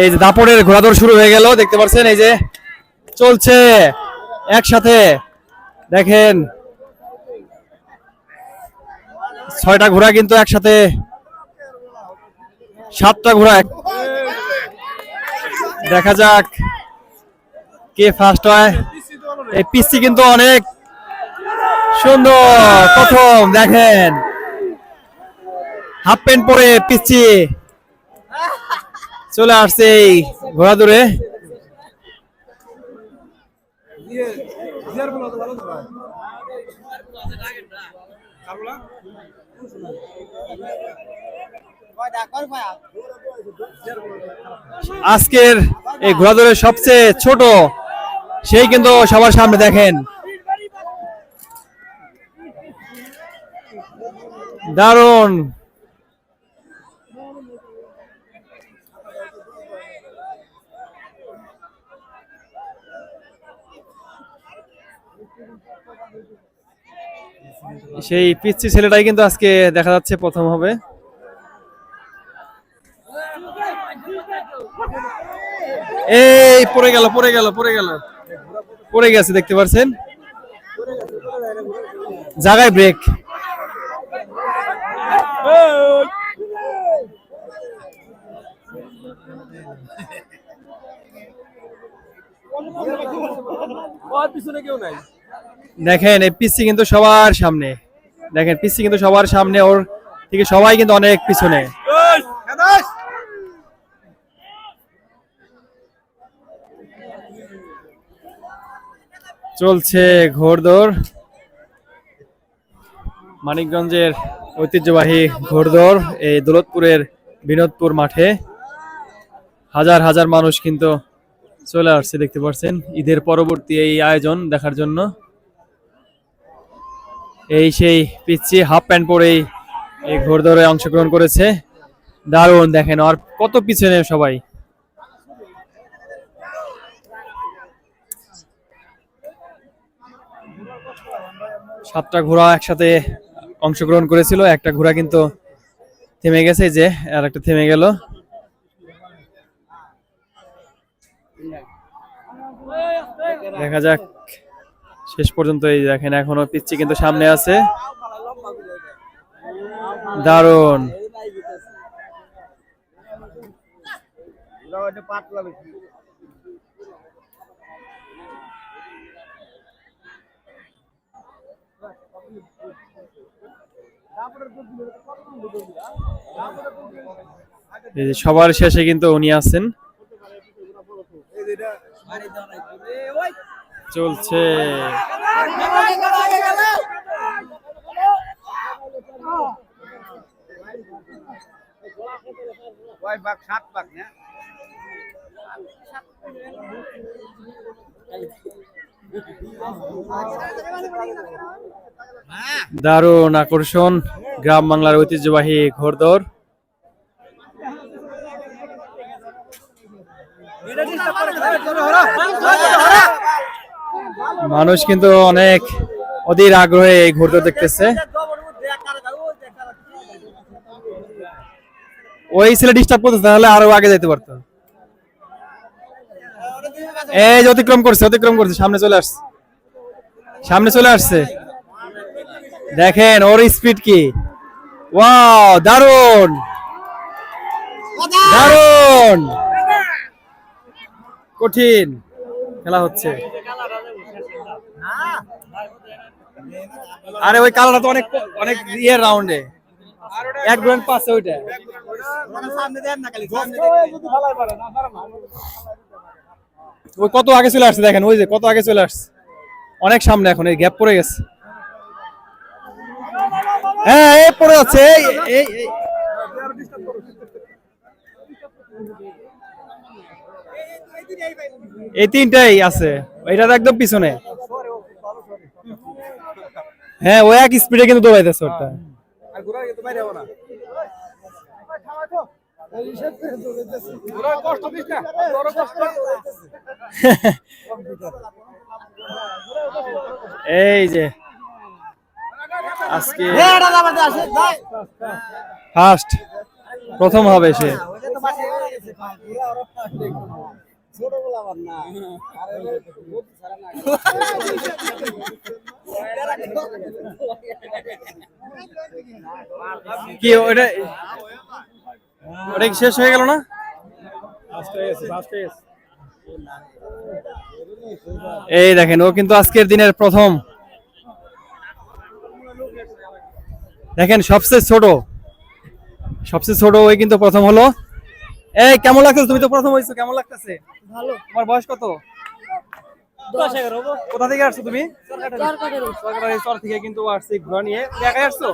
এই যে দাপড়ের ঘোড়াদৌড় শুরু হয়ে গেল, দেখতে পাচ্ছেন, এই যে চলছে একসাথে। দেখেন, ছয়টা ঘোড়া কিন্তু একসাথে, সাতটা ঘোড়া দেখা যাক কে ফার্স্ট হয়। এই পিসি কিন্তু অনেক সুন্দর। প্রথম, দেখেন। হাফ প্যান্ট পরে পিচ্ছি। চলে আসছে এই ঘোড়া দূরে আজকের এই ঘোড়া দৌড়ের সবচেয়ে ছোট, সেই কিন্তু সবার সামনে দেখেন। দারুণ। সেই পিচ্ছি ছেলেটাই কিন্তু আজকে দেখা যাচ্ছে প্রথম হবে। এই, পড়ে গেল পড়ে গেল পড়ে গেল। পড়ে গেছে, দেখতে পাচ্ছেন জায়গায় ব্রেক দেখেন, এই পিসি কিন্তু সবার সামনে। দেখেন, পিসি কিন্তু সবার সামনে, ওর থেকে সবাই কিন্তু অনেক পিছনে। চলছে ঘোড়দৌড়। মানিকগঞ্জের ঐতিহ্যবাহী ঘোড়দৌড়, এই দৌলতপুরের বিনোদপুর মাঠে। হাজার হাজার মানুষ কিন্তু চলে আসছে, দেখতে পাচ্ছেন। ঈদের পরবর্তী এই আয়োজন দেখার জন্য। এই সেই পিচ্ছি হাফ প্যান্ট পরেই এই ঘোড়দৌড়ে অংশগ্রহণ করেছে। দারুণ, দেখেন, আর কত পিছনে সবাই। সাতটা ঘোড়া একসাথে অংশগ্রহণ করেছিল, একটা ঘোড়া কিন্তু থেমে গেছে যে আর একটা থেমে গেল। দেখা যাক। শেষ পর্যন্ত এই দেখেন, এখনও পিচ্ছি কিন্তু সামনে আছে। যে সবার শেষে কিন্তু উনি আছেন। চলছে। কয় ভাগ সাত ভাগ না? দারুণ আকর্ষণ গ্রাম বাংলার ঐতিহ্যবাহী ঘোড়দৌড়। মানুষ কিন্তু অনেক অধীর আগ্রহে এই ঘোড়দৌড় দেখতেছে। ওই ছেলে ডিস্টার্ব করতেছে, তাহলে আরও আগে যেতে পারতো। এই যে অতিক্রম করছে অতিক্রম করছে, সামনে চলে আসছে। সামনে চলে আসছে। দেখেন, ওর স্পিড কি? ওয়াও দারুণ! দারুণ! কঠিন খেলা হচ্ছে। আরে ওই কালারটা তো অনেক অনেক ইয়ের রাউন্ডে এক গ্রাউন্ড পাচ্ছে ওইটা। ওই কত আগে চলে আসছে দেখেন, ওই যে কত আগে চলে আসছে। অনেক সামনে এখন, এই গ্যাপ পড়ে গেছে। হ্যাঁ এই পড়ে যাচ্ছে এই এই এই। এই তিনটাই আছে। এটা একদম পিছনে। হ্যাঁ ও এক স্পিডে কিন্তু দৌড়াইতেছে ওটা আর ঘোড়া ফার্স্ট প্রথম হবে না কষ্ট না। কি, ওটা ওটা কি শেষ হয়ে গেল না? এই দেখেন, ও কিন্তু আজকের দিনের প্রথম। দেখেন, সবচেয়ে ছোট। সবচেয়ে ছোট ওই কিন্তু প্রথম হলো এই কেমন লাগতেছে? তুমি তো প্রথম হইছো কেমন লাগতেছে? ভালো। তোমার বয়স কত? কোথা থেকে আসছো তুমি? সরকারি চর থেকে কিন্তু আসছি ঘোরা নিয়ে। একাই আসছো?